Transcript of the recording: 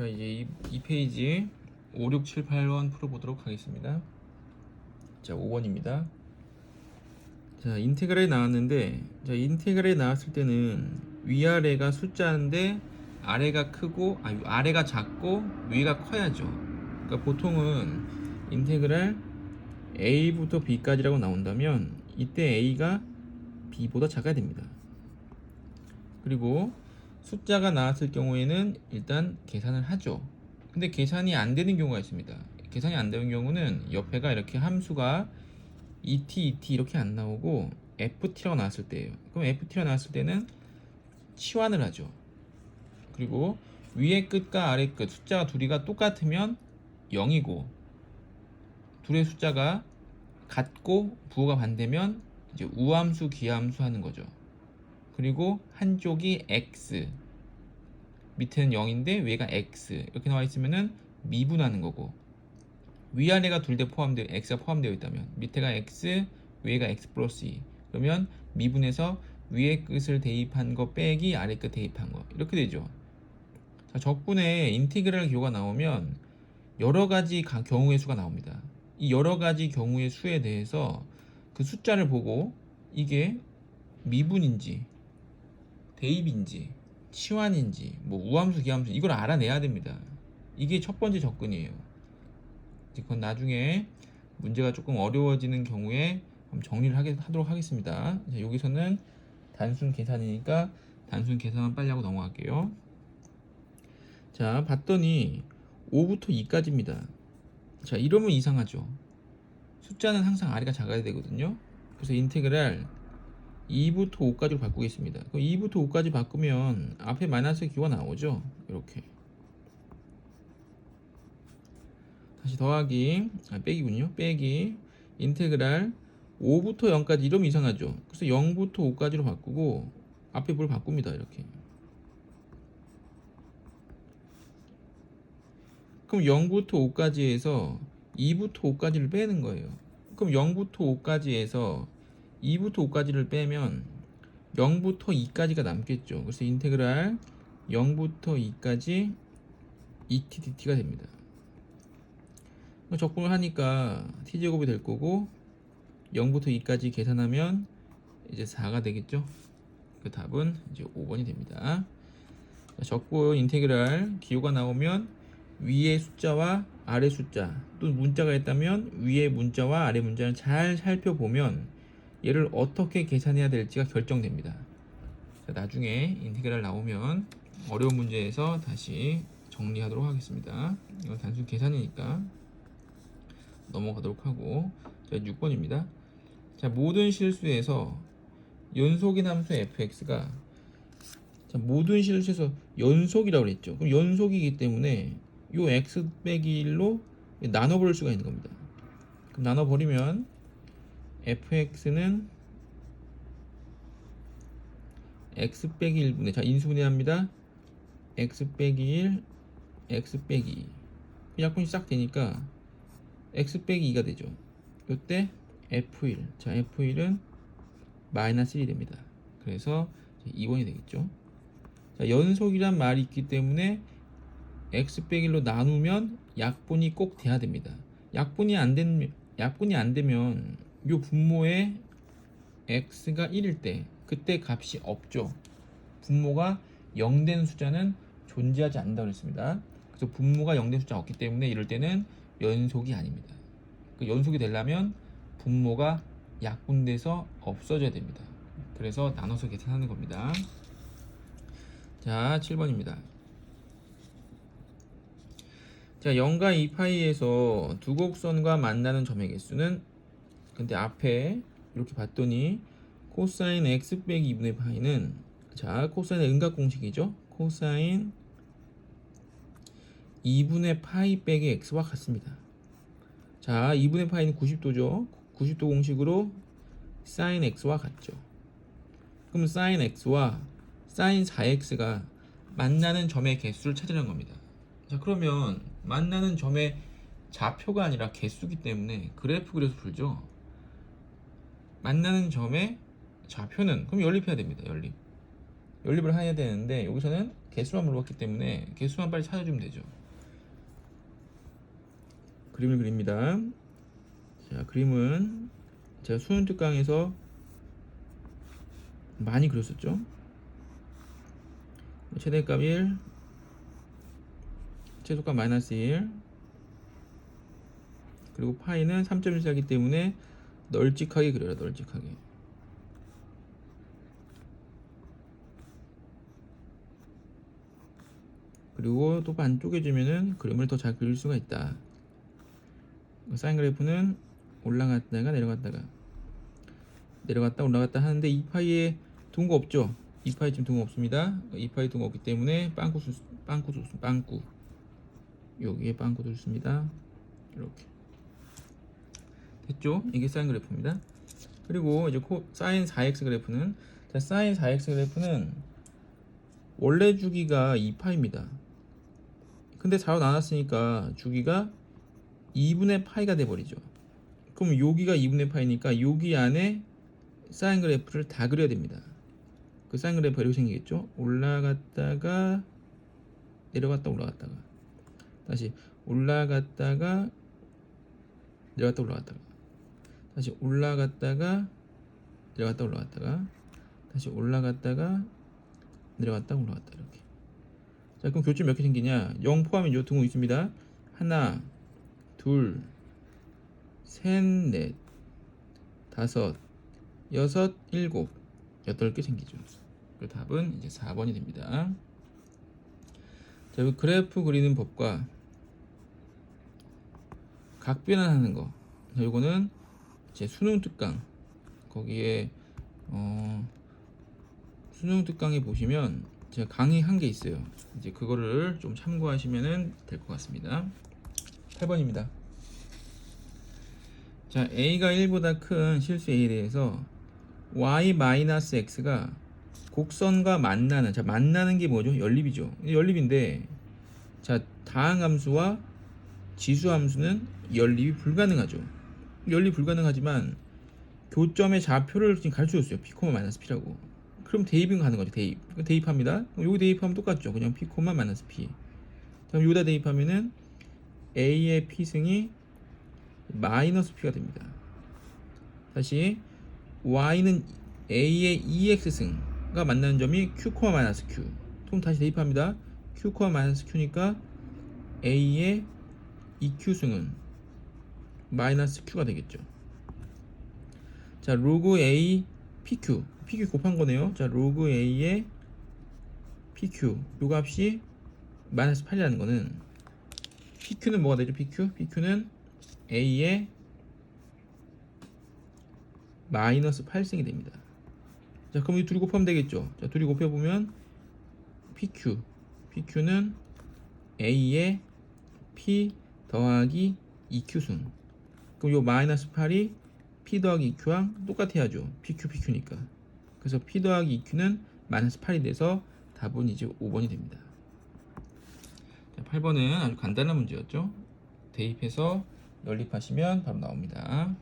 자 이제 이, 이 페이지 5, 6, 7, 8번 풀어보도록 하겠습니다. 자 5번입니다. 자 인테그랄이 나왔는데 자 인테그랄이 나왔을 때는 위아래가 숫자인데 아래가 크고 아 아래가 작고 위가 커야죠. 그러니까 보통은 인테그랄 a부터 b까지라고 나온다면 이때 a가 b보다 작아야 됩니다. 그리고 숫자가 나왔을 경우에는 일단 계산을 하죠. 근데 계산이 안 되는 경우가 있습니다. 계산이 안 되는 경우는 옆에가 이렇게 함수가 et, et 이렇게 안 나오고 ft라고 나왔을 때예요. 그럼 ft라고 나왔을 때는 치환을 하죠. 그리고 위의 끝과 아래 끝 숫자가 둘이가 똑같으면 0이고 둘의 숫자가 같고 부호가 반대면 이제 우함수 기함수 하는 거죠. 그리고 한쪽이 x. 밑에는 0인데 위가 x. 이렇게 나와 있으면은 미분하는 거고. 위아래가 둘 다 포함되어 x가 포함되어 있다면 밑에가 x 위에가 x 플러스 2 그러면 미분해서 위에 끝을 대입한 거 빼기 아래 끝 대입한 거. 이렇게 되죠. 자, 적분에 인티그랄 기호가 나오면 여러 가지 가- 경우의 수가 나옵니다. 이 여러 가지 경우의 수에 대해서 그 숫자를 보고 이게 미분인지 대입인지 치환인지 뭐 우함수 기함수 이걸 알아내야 됩니다. 이게 첫 번째 접근이에요. 그건 나중에 문제가 조금 어려워지는 경우에 정리를 하도록 하겠습니다. 자, 여기서는 단순 계산이니까 단순 계산만 빨리 하고 넘어갈게요. 자, 봤더니 5부터 2까지입니다. 자, 이러면 이상하죠. 숫자는 항상 아래가 작아야 되거든요. 그래서 인테그랄 2부터 5까지로 바꾸겠습니다. 그럼 2부터 5까지 바꾸면 앞에 마이너스 기호가 나오죠. 이렇게. 다시 더하기, 아, 빼기군요. 빼기, 인테그랄 5부터 0까지 이러면 이상하죠. 그래서 0부터 5까지로 바꾸고 앞에 뭘 바꿉니다. 이렇게. 그럼 0부터 5까지 해서 2부터 5까지를 빼는 거예요. 그럼 0부터 5까지 해서 2부터 5까지를 빼면 0부터 2까지가 남겠죠. 그래서 인테그랄 0부터 2까지 et dt가 됩니다. 적분을 하니까 t제곱이 될 거고 0부터 2까지 계산하면 이제 4가 되겠죠. 그 답은 이제 5번이 됩니다. 자, 적분 인테그랄 기호가 나오면 위의 숫자와 아래 숫자 또 문자가 있다면 위의 문자와 아래 문자를 잘 살펴보면 얘를 어떻게 계산해야 될지가 결정됩니다. 자, 나중에 인테그랄 나오면 어려운 문제에서 다시 정리하도록 하겠습니다. 이건 단순 계산이니까 넘어가도록 하고 자, 6번입니다. 자, 모든 실수에서 연속인 함수 fx가 자, 모든 실수에서 연속이라고 그랬죠. 그럼 연속이기 때문에 요 x 빼기 1로 나눠버릴 수가 있는 겁니다. 그럼 나눠버리면 fx는 x 빼기 1분의 자 인수분해합니다. x 빼기 1, x 빼기 2 약분이 싹 되니까 x 빼기 2가 되죠. 이때 f1 자 f1은 마이너스 1이 됩니다. 그래서 2번이 되겠죠. 자 연속이란 말이 있기 때문에 x 빼기 1로 나누면 약분이 꼭 돼야 됩니다. 약분이 안 되면 약분이 안 되면 요 분모에 x가 1일 때 그때 값이 없죠. 분모가 0된 숫자는 존재하지 않는다고 했습니다. 그래서 분모가 0된 숫자가 없기 때문에 이럴 때는 연속이 아닙니다. 그 연속이 되려면 분모가 약분돼서 없어져야 됩니다. 그래서 나눠서 계산하는 겁니다. 자, 7번입니다. 자, 0과 2파이에서 두 곡선과 만나는 점의 개수는 근데 앞에 이렇게 봤더니 코사인 x 빼기 2분의 파이는 자, 코사인의 음각 공식이죠. 코사인 2분의 파이 빼기 x와 같습니다. 자, 2분의 파이는 90도죠. 90도 공식으로 사인 x와 같죠. 그럼 사인 x와 사인 4x가 만나는 점의 개수를 찾으는 겁니다. 자, 그러면 만나는 점의 좌표가 아니라 개수기 때문에 그래프 그려서 풀죠. 만나는 점의 좌표는 그럼 연립해야 됩니다. 연립. 연립을 해야 되는데 여기서는 개수만 물어봤기 때문에 개수만 빨리 찾아주면 되죠. 그림을 그립니다. 자, 그림은 제가 수능 특 강에서 많이 그렸었죠. 최대값 1, 최소값 마이너스 1, 그리고 파이는 3.14이기 때문에 널찍하게 그려라, 널찍하게. 그리고 또반 쪼개주면은 그림을 더 잘 그릴 수가 있다. 사인 그래프는 올라갔다가 내려갔다가 내려갔다 올라갔다 하는데 2파이에 둥거 없죠? 2파이 지금 둥거 없습니다. 2파이 둥거 없기 때문에 빵꾸 수, 빵꾸 수, 빵꾸 여기에 빵꾸 둘습니다. 이렇게 됐죠? 이게 사인 그래프입니다. 그리고 이제 코, 사인 4x 그래프는 자, 사인 4x 그래프는 원래 주기가 2파입니다. 근데 4로 나눴으니까 주기가 2분의 파이가 돼버리죠. 그럼 여기가 2분의 파이니까 여기 안에 사인 그래프를 다 그려야 됩니다. 그 사인 그래프가 이렇게 생기겠죠? 올라갔다가 내려갔다 올라갔다가 다시 올라갔다가 내려갔다 올라갔다가 다시 올라갔다가 내려갔다 올라갔다가 다시 올라갔다가 내려갔다 올라갔다 이렇게 자 그럼 교점 몇 개 생기냐 0 포함인 요 등호 있습니다 하나 둘 셋, 넷, 다섯, 여섯, 일곱, 여덟 개 생기죠. 그 답은 이제 4번이 됩니다. 자, 이 그래프 그리는 법과 각 변환하는 거. 자, 요거는 제 수능 특강 거기에 어, 수능 특강에 보시면 제가 강의 한 게 있어요. 이제 그거를 좀 참고하시면 될 것 같습니다. 8번입니다. 자, a가 1보다 큰 실수 a에 대해서 y-x가 곡선과 만나는 자 만나는 게 뭐죠? 연립이죠. 연립인데 자 다항 함수와 지수 함수는 연립이 불가능하죠. 연립 불가능하지만 교점의 좌표를 지금 가르쳐줬어요. p, 마이너스 p라고. 그럼 대입은 가는 거죠. 대입. 대입합니다. 여기 대입하면 똑같죠. 그냥 p, 마이너스 p. 그럼 여기다 대입하면은 a의 p승이 마이너스 p가 됩니다. 다시 y는 a의 ex승과 만나는 점이 q, 마이너스 q. 그럼 다시 대입합니다. q, 마이너스 q니까 a의 eq승은 마이너스 q가 되겠죠. 자, 로그 a pq. pq 곱한 거네요. 자, 로그 a의 pq. 요 값이 마이너스 8이라는 거는 pq는 뭐가 되죠? pq? pq는 a의 마이너스 8승이 됩니다. 자, 그럼 이 둘이 곱하면 되겠죠? 자, 둘이 곱해 보면 PQ. PQ는 A의 P 더하기 EQ승. 그럼 요 마이너스 8이 P 더하기 EQ랑 똑같아야죠. PQ, PQ니까. 그래서 P 더하기 EQ는 마이너스 8이 돼서 답은 이제 5번이 됩니다. 자, 8번은 아주 간단한 문제였죠. 대입해서 연립하시면 바로 나옵니다.